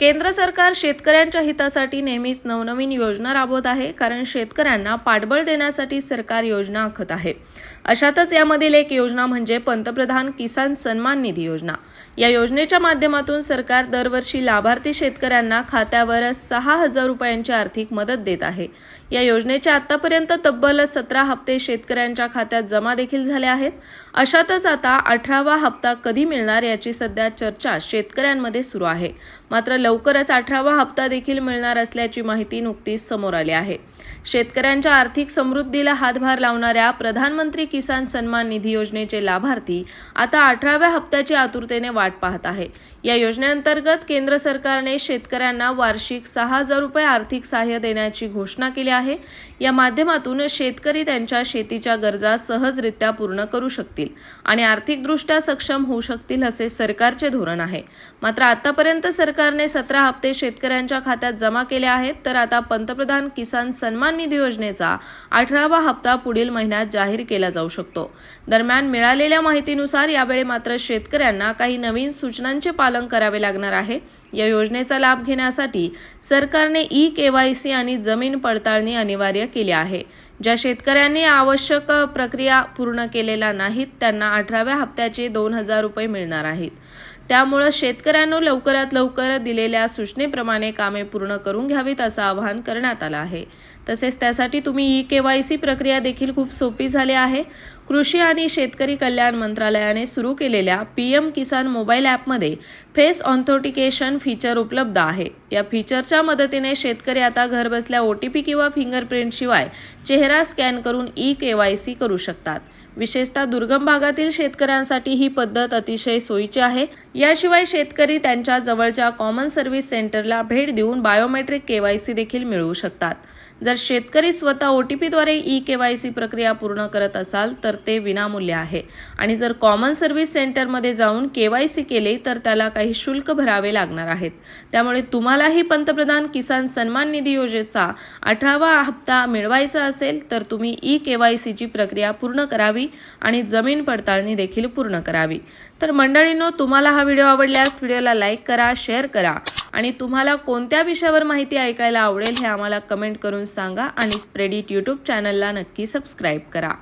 केंद्र सरकार शेतकऱ्यांच्या हितासाठी नेहमीच नवनवीन योजना राबवत आहे कारण शेतकऱ्यांना पाठबळ देण्यासाठी सरकार योजना आखत आहे. अशातच यामधील एक योजना म्हणजे पंतप्रधान किसान सन्मान निधी योजना. या योजनेच्या माध्यमातून सरकार दरवर्षी लाभार्थी शेतकऱ्यांना खात्यावर सहा हजार रुपयांची आर्थिक मदत देत आहे. या योजनेचे आतापर्यंत तब्बल सतरा हप्ते शेतकऱ्यांच्या खात्यात जमा देखील झाले आहेत. अशातच आता अठरावा हप्ता कधी मिळणार याची सध्या चर्चा शेतकऱ्यांमध्ये सुरू आहे. मात्र लवकरच अठरावा हप्ता देखील मिळणार असल्याची माहिती नुकतीच समोर आली आहे. शेतकऱ्यांच्या आर्थिक समृद्धीला हातभार लावणाऱ्या प्रधानमंत्री किसान सन्मान निधी योजनेचे लाभार्थी आता अठराव्या हप्त्याची आतुरतेने वाट पाहत आहे. या योजनेअंतर्गत केंद्र सरकारने शेतकऱ्यांना वार्षिक सहा हजार रुपये आर्थिक सहाय्य देण्याची घोषणा केली आहे. या माध्यमातून शेतकरी त्यांच्या शेतीच्या गरजा सहजरित्या पूर्ण करू शकतील आणि आर्थिकदृष्ट्या सक्षम होऊ शकतील असे सरकारचे धोरण आहे. मात्र आतापर्यंत सरकारने सतरा हप्ते शेतकऱ्यांच्या खात्यात जमा केले आहेत तर आता पंतप्रधान किसान सन्मान निधी योजनेचा अठरावा हप्ता पुढील महिन्यात जाहीर केला जाऊ शकतो. दरम्यान मिळालेल्या माहितीनुसार यावेळी मात्र शेतकऱ्यांना काही नवीन सूचनांचे पालन करावे लागणार आहे. या योजनेचा लाभ घेण्यासाठी सरकारने ई केवायसी आणि जमीन पडताळणी अनिवार्य केली आहे. ज्या शेतकऱ्यांनी आवश्यक प्रक्रिया पूर्ण केलेल्या नाहीत त्यांना अठराव्या हप्त्याचे दोन हजार रुपये मिळणार आहेत. त्यामुळं शेतकऱ्यांनो लवकरात लवकर दिलेल्या सूचनेप्रमाणे कामे पूर्ण करून घ्यावीत असं आवाहन करण्यात आलं आहे. तसेच त्यासाठी तुम्ही ई के वाय सी प्रक्रिया देखील खूप सोपी झाली आहे. कृषी आणि शेतकरी कल्याण मंत्रालयाने सुरू केलेल्या पी एम किसान मोबाईल ॲपमध्ये फेस ऑन्थोटिकेशन फीचर उपलब्ध आहे. या फीचरच्या मदतीने शेतकरी आता घरबसल्या ओ टी पी किंवा फिंगरप्रिंटशिवाय चेहरा स्कॅन करून ई के वाय सी करू शकतात. विशेषतः दुर्गम भागातील शेतकऱ्यांसाठी ही पद्धत अतिशय सोयीची आहे. याशिवाय शेतकरी त्यांच्या जवळच्या कॉमन सर्व्हिस सेंटरला भेट देऊन बायोमेट्रिक केवायसी देखील मिळवू शकतात. जर शेतकरी स्वतः ओ टी पीद्वारे ई के वाय सी प्रक्रिया पूर्ण करत असाल तर ते विनामूल्य आहे. आणि जर कॉमन सर्व्हिस सेंटरमध्ये जाऊन के वाय सी केले तर त्याला काही शुल्क भरावे लागणार आहेत. त्यामुळे तुम्हालाही पंतप्रधान किसान सन्मान निधी योजनेचा अठरावा हप्ता मिळवायचा असेल तर तुम्ही ई के वाय सीची प्रक्रिया पूर्ण करावी. करावी आणि जमीन पडताळणी देखील पूर्ण करावी. तर मंडळींनो तुम्हाला हा व्हिडिओ आवडल्यास व्हिडिओला लाईक करा शेअर करा आणि तुम्हाला कोणत्या विषयावर माहिती ऐकायला आवडेल हे आम्हाला कमेंट करून सांगा आणि स्प्रेडिट यूट्यूब चॅनलला नक्की सबस्क्राईब करा.